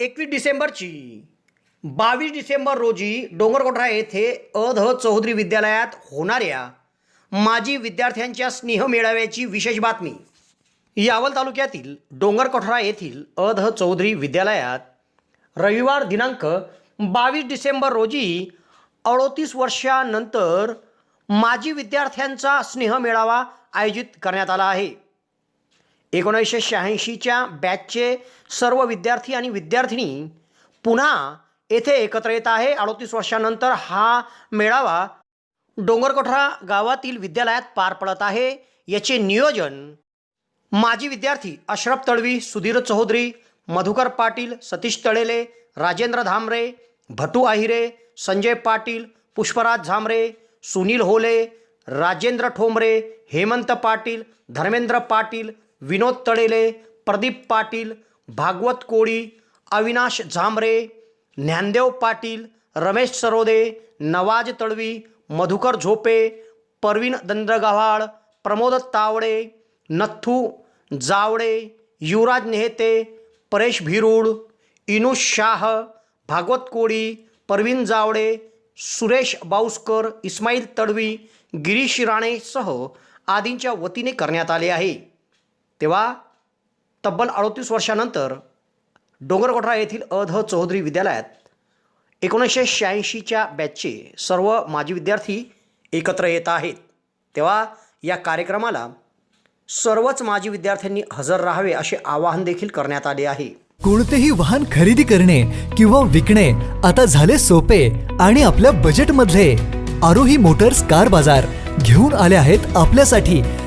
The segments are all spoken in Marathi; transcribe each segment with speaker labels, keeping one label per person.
Speaker 1: एकवीस डिसेंबरची बावीस डिसेंबर रोजी डोंगरकोठा येथे अध चौधरी विद्यालयात होणाऱ्या माजी विद्यार्थ्यांच्या स्नेह मेळाव्याची विशेष बातमी. यावल तालुक्यातील डोंगरकोठरा येथील अध चौधरी विद्यालयात रविवार दिनांक बावीस डिसेंबर रोजी अडोतीस वर्षानंतर माजी विद्यार्थ्यांचा स्नेह मेळावा आयोजित करण्यात आला आहे. एकोणीसशे शहाऐंशीच्या बॅचचे सर्व विद्यार्थी आणि विद्यार्थिनी पुन्हा येथे एकत्र येत आहे. अडोतीस वर्षानंतर हा मेळावा डोंगरकोठरा गावातील विद्यालयात पार पडत आहे. याचे नियोजन माजी विद्यार्थी अशरफ तळवी सुधीर चौधरी मधुकर पाटील सतीश तळेले राजेंद्र धामरे भटू आहिरे संजय पाटील पुष्पराज झांबरे सुनील होले राजेंद्र ठोंबरे हेमंत पाटील धर्मेंद्र पाटील विनोद तळेले प्रदीप पाटील भागवत कोळी अविनाश झांबरे ज्ञानदेव पाटील रमेश सरोदे नवाज तळवी मधुकर झोपे परवीन दंद्रगव्हाळ प्रमोद तावडे नथू जावडे युवराज नेहते परेश भिरूड इनुष शाह भागवत कोळी परवीन जावडे सुरेश बाऊसकर इस्माईल तडवी गिरीश राणेसह आदींच्या वतीने करण्यात आले आहे. तेव्हा तब्बल अडोतीस वर्षानंतर डोंगरकोठरा येथील अध चौधरी विद्यालयात एकोणीसशे शहाऐंशीच्या बॅचचे सर्व माजी विद्यार्थी एकत्र येत आहेत. तेव्हा या कार्यक्रमाला सर्वच माजी विद्यार्थ्यांनी हजर राहावे असे आवाहन देखील करण्यात आले आहे.
Speaker 2: कोणतेही वाहन खरेदी करणे किंवा विकणे आता झाले सोपे आणि आपल्या बजेटमधले आरोही मोटर्स कार बाजार घेऊन आले आहेत आपल्यासाठी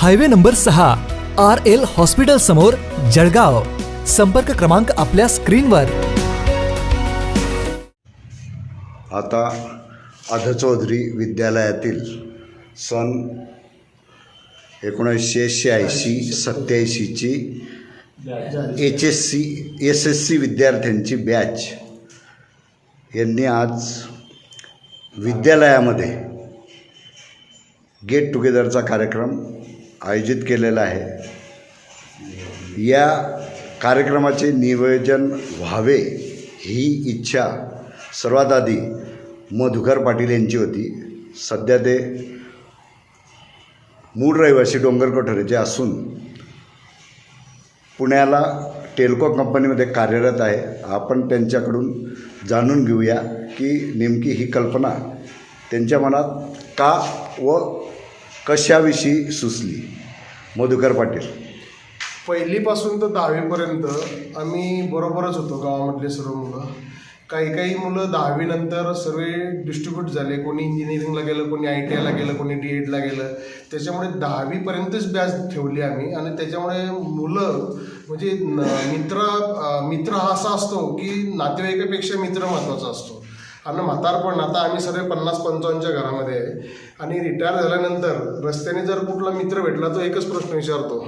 Speaker 2: हायवे नंबर सहा आर एल हॉस्पिटल समोर जळगाव. संपर्क क्रमांक आपल्या स्क्रीनवर.
Speaker 3: आता अधचौधरी विद्यालयातील सन एकोणीसशे शहाऐंशी सत्याऐंशीची H S C S S C विद्यार्थ्यांची बॅच. यांनी आज विद्यालयामध्ये गेट टुगेदरचा कार्यक्रम आयोजित केलेला आहे. या कार्यक्रमाचे नियोजन व्हावे ही इच्छा सर्वात आधी मधुकर पाटील यांची होती. सध्या ते मूळ रहिवासी डोंगर कोठरेचे असून पुण्याला टेल्को कंपनीमध्ये कार्यरत आहे. आपण त्यांच्याकडून जाणून घेऊया की नेमकी ही कल्पना त्यांच्या मनात का व कशाविषयी सुचली? मधुकर पाटील.
Speaker 4: पहिलीपासून तर दहावीपर्यंत आम्ही बरोबरच होतो गावामधले सर्व मुलं. काही काही मुलं दहावीनंतर सर्व डिस्ट्रीब्यूट झाले. कोणी इंजिनिअरिंगला गेलं कोणी आय टी आयला गेलं कोणी डी एडला गेलं. त्याच्यामुळे दहावीपर्यंतच बॅच ठेवली आम्ही. आणि त्याच्यामुळे मुलं म्हणजे न- मित्र मित्र हा असा असतो की नातेवाईकापेक्षा मित्र महत्त्वाचा असतो. आणि म्हातारपण आता आम्ही सगळे पन्नास पंचावन्नच्या घरामध्ये आहे. आणि रिटायर झाल्यानंतर रस्त्याने जर कुठला मित्र भेटला तो एकच प्रश्न विचारतो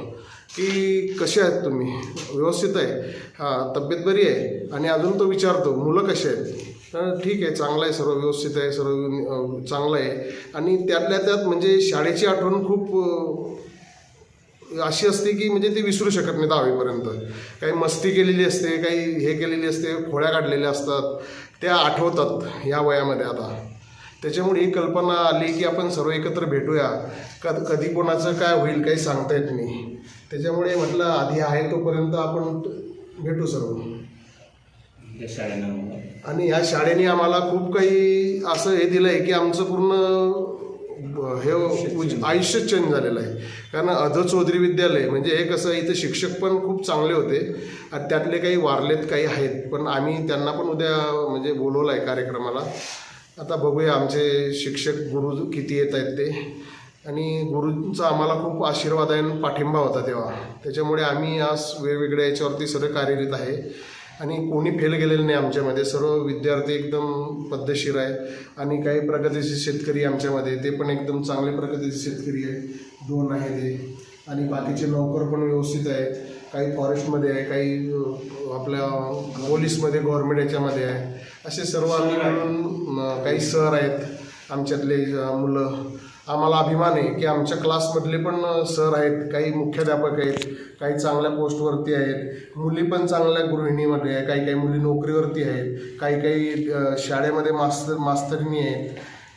Speaker 4: की कसे आहेत तुम्ही? व्यवस्थित आहे? हां तब्येत बरी आहे? आणि अजून तो विचारतो मुलं कसे आहेत? तर ठीक आहे चांगलं आहे सर्व व्यवस्थित आहे सर्व चांगलं आहे. आणि त्यातल्या त्यात म्हणजे शाळेची आठवण खूप अशी असते की म्हणजे ती विसरू शकत नाही दहावीपर्यंत. काही मस्ती केलेली असते काही हे केलेली असते खोळ्या काढलेल्या असतात त्या आठवतात ह्या वयामध्ये आता. त्याच्यामुळे ही कल्पना आली की आपण सर्व एकत्र भेटूया. कद कधी कोणाचं काय होईल काही सांगता येत नाही. त्याच्यामुळे म्हटलं आधी आहे तोपर्यंत आपण भेटू सर्व.
Speaker 5: या
Speaker 4: आणि ह्या शाळेने आम्हाला खूप काही असं हे दिलं आहे की आमचं पूर्ण हे उज- आयुष्य चेंज झालेलं आहे. कारण अध चौधरी विद्यालय म्हणजे हे कसं इथं शिक्षक पण खूप चांगले होते आणि त्यातले काही वारलेत काही आहेत. पण आम्ही त्यांना पण उद्या म्हणजे बोलवलं आहे कार्यक्रमाला. आता बघूया आमचे शिक्षक गुरु किती येत आहेत ते. आणि गुरूंचा आम्हाला खूप आशीर्वाद आहे आणि पाठिंबा होता तेव्हा. त्याच्यामुळे आम्ही आज वेगवेगळ्या याच्यावरती सगळं कार्यरत आहे. आणि कोणी फेल गेलेलं नाही आमच्यामध्ये. सर्व विद्यार्थी एकदम पद्धतशीर आहे. आणि काही प्रगतीचे शेतकरी आमच्यामध्ये ते पण एकदम चांगले प्रगतीचे शेतकरी आहे दोन आहे ते आणि बाकीचे नोकर पण व्यवस्थित आहेत. काही फॉरेस्टमध्ये आहे काही आपल्या पोलीसमध्ये गव्हर्नमेंट याच्यामध्ये आहे. असे सर्व आम्ही काही सर आहेत. आमच्यातले मुलं. आम्हाला अभिमान आहे की आमच्या क्लासमधले पण सर आहेत काही मुख्याध्यापक आहेत काही चांगल्या पोस्टवरती आहेत मुली पण चांगल्या गृहिणीमध्ये आहे काही काही मुली नोकरीवरती आहेत काही काही शाळेमध्ये मास्तर मास्तरिणी आहेत.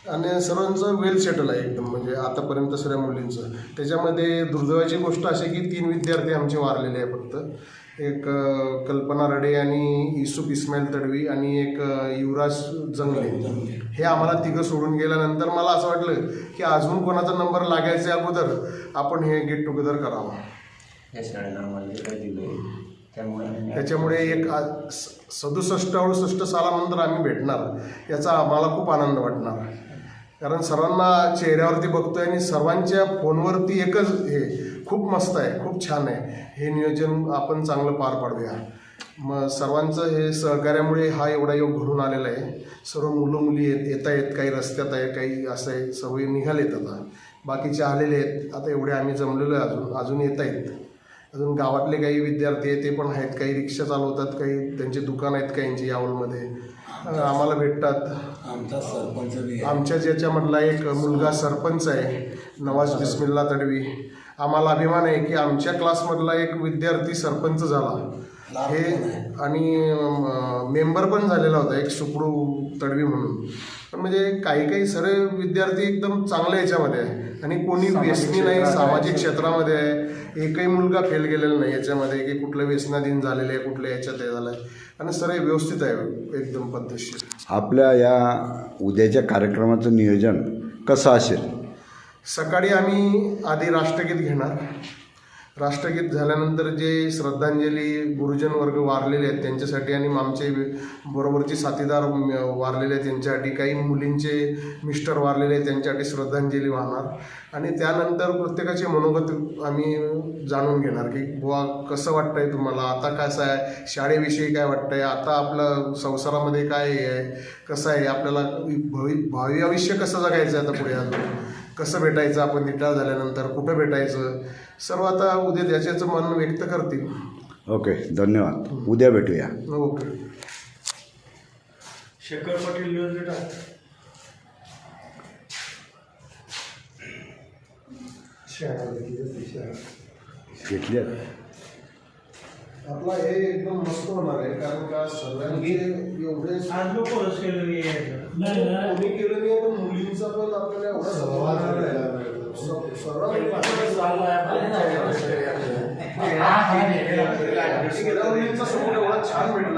Speaker 4: आणि सर्वांचं वेल सेटल आहे एकदम म्हणजे आतापर्यंत सगळ्या मुलींचं. त्याच्यामध्ये दुर्दैवाची गोष्ट अशी की तीन विद्यार्थी आमचे वारलेले आहे फक्त. एक कल्पना रडे आणि युसुफ इस्माईल तडवी आणि एक युवराज जंगले. हे आम्हाला तिघं सोडून गेल्यानंतर मला असं वाटलं की अजून कोणाचा नंबर लागायच्या अगोदर आपण हे गेट टुगेदर करावं.
Speaker 5: या आम्हाला दिलं त्यामुळे
Speaker 4: त्याच्यामुळे एक सदुसष्ट अडुसष्ट सालानंतर आम्ही भेटणार. याचा आम्हाला खूप आनंद वाटणार. कारण सर्वांना चेहऱ्यावरती बघतोय आणि सर्वांच्या फोनवरती एकच हे खूप मस्त आहे खूप छान आहे. हे नियोजन आपण चांगलं पार पाडूया. मग सर्वांचं हे सहकार्यामुळे हा एवढा योग घडून आलेला आहे. सर्व मुलं मुली येत येत आहेत काही रस्त्यात आहे काही असं आहे सवयी निघालेत आता. बाकीचे आलेले आहेत आता एवढे आम्ही जमलेलो आहे अजून अजून येत आहेत. अजून गावातले काही विद्यार्थी आहेत ते पण आहेत. काही रिक्षा चालवतात काही त्यांचे दुकान आहेत काहींची यावलमध्ये आम्हाला भेटतात.
Speaker 6: आमचा सरपंच बी आहे.
Speaker 4: आमच्या ज्याच्यामधला एक मुलगा सरपंच आहे नवाज बिस्मिल्ला तडवी. आम्हाला अभिमान आहे की आमच्या क्लासमधला एक विद्यार्थी सरपंच झाला. हे आणि मेंबर पण झालेला होता एक सुपडू तडवी म्हणून. पण म्हणजे काही काही सर्व विद्यार्थी एकदम चांगल्या याच्यामध्ये आहे. आणि कोणी व्यसनी नाही सामाजिक क्षेत्रामध्ये आहे. एकही मुलगा फेल गेलेला नाही याच्यामध्ये की कुठलं व्यसनाधीन झालेलं आहे कुठल्या याच्यात हे झालं आहे आणि सर्व व्यवस्थित आहे एकदम पद्धतशीर.
Speaker 3: आपल्या या उद्याच्या कार्यक्रमाचं नियोजन कसं असेल?
Speaker 4: सकाळी आम्ही आधी राष्ट्रगीत घेणार. राष्ट्रगीत झाल्यानंतर जे श्रद्धांजली गुरुजन वर्ग वारलेले आहेत त्यांच्यासाठी आणि आमचे बरोबरचे साथीदार वारलेले आहेत त्यांच्यासाठी काही मुलींचे मिस्टर वारलेले आहेत त्यांच्यासाठी श्रद्धांजली वाहणार. आणि त्यानंतर प्रत्येकाचे मनोगत आम्ही जाणून घेणार की बुवा कसं वाटतं आहे तुम्हाला? आता कसं आहे? शाळेविषयी काय वाटतं आहे आता आपलं संसारामध्ये काय हे आहे? कसं आहे? आपल्याला भवि भावी आयुष्य कसं जगायचं आहे आता पुढे अजून? कसं भेटायचं आपण रिटायर झाल्यानंतर कुठं भेटायचं? सर्व आता उद्या त्याच्याचं मन व्यक्त करतील.
Speaker 3: ओके धन्यवाद. उद्या भेटूया.
Speaker 4: Okay.
Speaker 7: Shekhar Patil news data
Speaker 3: घेतली
Speaker 4: आपला हे एकदम मस्त होणार आहे कारण का सगळ्यांचे एवढे
Speaker 7: आज लोक रस केलं नाही
Speaker 4: कोणी केलं नाही पण मुलींचा पण आपल्याला एवढा सहभाग आहे. स- सर्व सगळ्या मुलींचा सपोर्ट एवढा छान भेटला.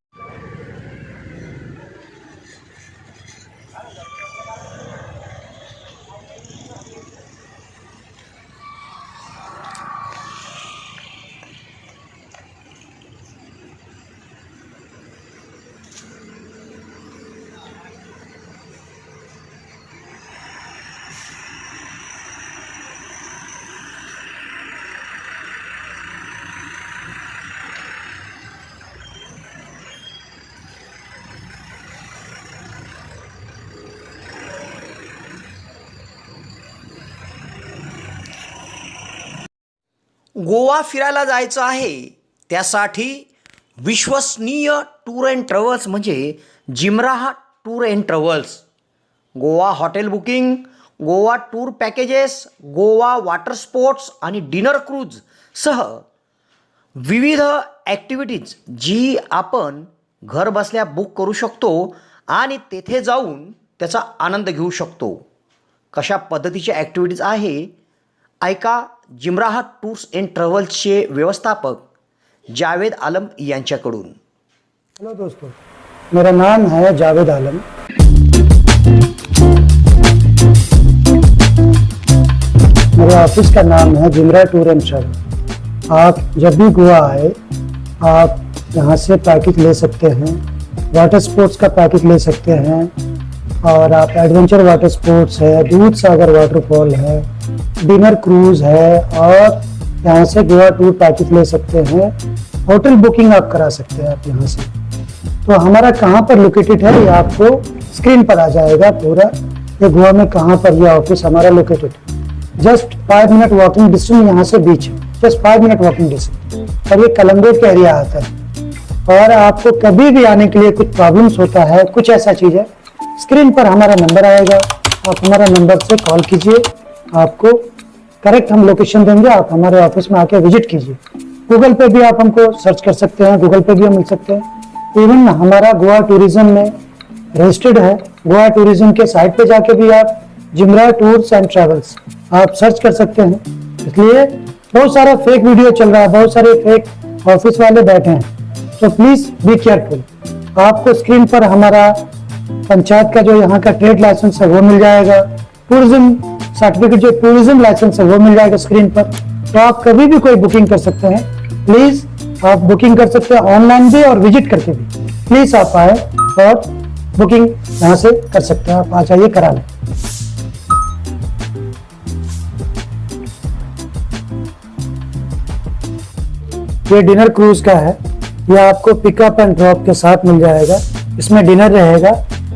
Speaker 1: गोवा फिरायला जायचं आहे त्यासाठी विश्वसनीय टूर अँड ट्रॅव्हल्स म्हणजे Jimraha tour and travels. Goa hotel booking Goa tour packages Goa water sports आणि डिनर क्रूज सह विविध ॲक्टिव्हिटीज जी आपण घर बसल्या बुक करू शकतो आणि तेथे जाऊन त्याचा आनंद घेऊ शकतो. कशा पद्धतीच्या ॲक्टिव्हिटीज आहे ऐका जिमराहा टूर्स अँड ट्रॅव्हल्सचे व्यवस्थापक जावेद आलम यांच्याकडून.
Speaker 8: हेलो दोस्तों, मेरा नाम है जावेद आलम. मेरे ऑफ़िस का नाम है जिमरा टूर एंड ट्रैवल. आप जब भी गोवा आए, आप यहाँ से पैकेज ले सकते हैं, वाटर स्पोर्ट्स का पैकेज ले सकते हैं और आप एडवेंचर वाटर स्पोर्ट्स है, दूध सागर वाटरफॉल है, डिनर क्रूज है, और यहाँ से गोवा टूर पैकेज ले सकते हैं। होटल बुकिंग आप करा सकते हैं आप यहाँ से। तो हमारा कहाँ पर लोकेटेड है, ये आपको स्क्रीन पर आ जाएगा पूरा। ये गोवा में कहाँ पर यह ऑफ़िस हमारा located just five minute walking distance यहाँ से beach just five minute walking distance और ये कलम्बोट का एरिया आता है। और आपको कभी भी आने के लिए कुछ प्रॉब्लम्स होता है, कुछ ऐसा चीज़ है स्क्रीन पर हमारा नंबर आएगा। आप हमारा नंबर से कॉल कीजिए। आपको करेक्ट हम लोकेशन देंगे। आप हमारे ऑफ़िस में आके विज़िट कीजिए। गूगल पे भी आप हमको सर्च कर सकते हैं। गूगल पे भी हम मिल सकते हैं। इवन हमारा गोवा टूरिज़्म में रजिस्टर्ड है। गोवा टूरिज़्म के साइट पे जाके भी आप जिमरा टूर्स एंड ट्रेवल्स, आप सर्च कर सकते हैं। इसलिए बहुत सारा फेक वीडियो चल रहा है। बहुत सारे फेक ऑफ़िस वाले बैठे हैं। तो प्लीज़ बी केयरफुल आपको स्क्रीन पर हमारा पंचायत का जो यहाँ का ट्रेड लाइसेंस है, वो मिल जाएगा। टूरिज़्म सर्टिफिकेट जो टूरिज़्म लाइसेंस है, वो मिल जाएगा स्क्रीन पर। तो आप कभी भी कोई बुकिंग कर सकते हैं। प्लीज़ आप बुकिंग कर सकते हैं ऑनलाइन भी और विज़िट करके भी। प्लीज़ आप आए और बुकिंग यहाँ से कर सकते हैं। आप आ जाइए, करा लें। ये डिनर क्रूज का है। ये आपको पिकअप एंड ड्रॉप के साथ मिल जाएगा। इसमें डिनर रहेगा।